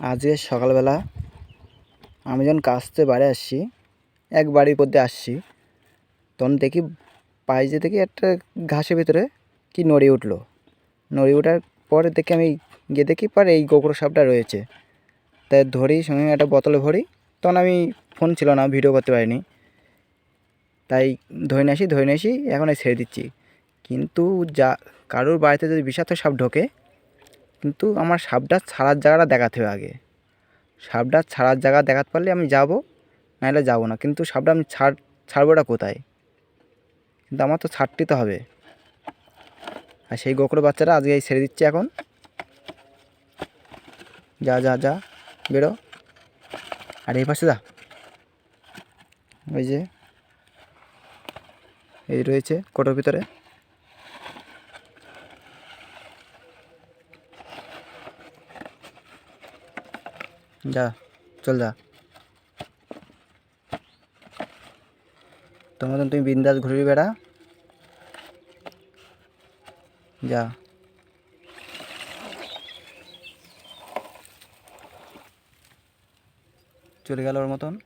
আজকে সকালবেলা আমি যখন থেকে বাড়ি আসছি, এক বাড়ির মধ্যে আসছি, তখন দেখি পাইজে থেকে একটা ঘাসের ভিতরে কি নড়ে উঠল। নড়ে ওঠার পরে দেখি আমি গিয়ে দেখি পরে এই গোবর সাপটা রয়েছে। তাই ধরি, সঙ্গে একটা বোতলে ভরি, তখন আমি ফোন ছিল না, ভিডিও করতে পারিনি। তাই ধরে নিয়ে আসি, ধরে নিয়ে আসি, এখন ছেড়ে দিচ্ছি। কিন্তু যা, কারোর বাড়িতে যদি বিষাক্ত সাপ ঢোকে কিন্তু আমার সাপটা ছাড়ার জায়গাটা দেখাতে হবে আগে। সাপটা ছাড়ার জায়গা দেখাতে পারলে আমি যাব, নাহলে যাব না। কিন্তু সাপটা আমি ছাড়, ছাড়বোটা কোথায়? কিন্তু আমার তো ছাড়তে তো হবে। আর সেই গোকুর বাচ্চারা আজকে ছেড়ে দিচ্ছে এখন। যা যা যা, বেরো। আর এই পাশে যা। ওই যে, এই রয়েছে কোটোর ভিতরে। যা চল যা। তোমার মতন তুমি বিন্দাস ঘুরে বেড়া। যা। চলে গেল ওর মতন।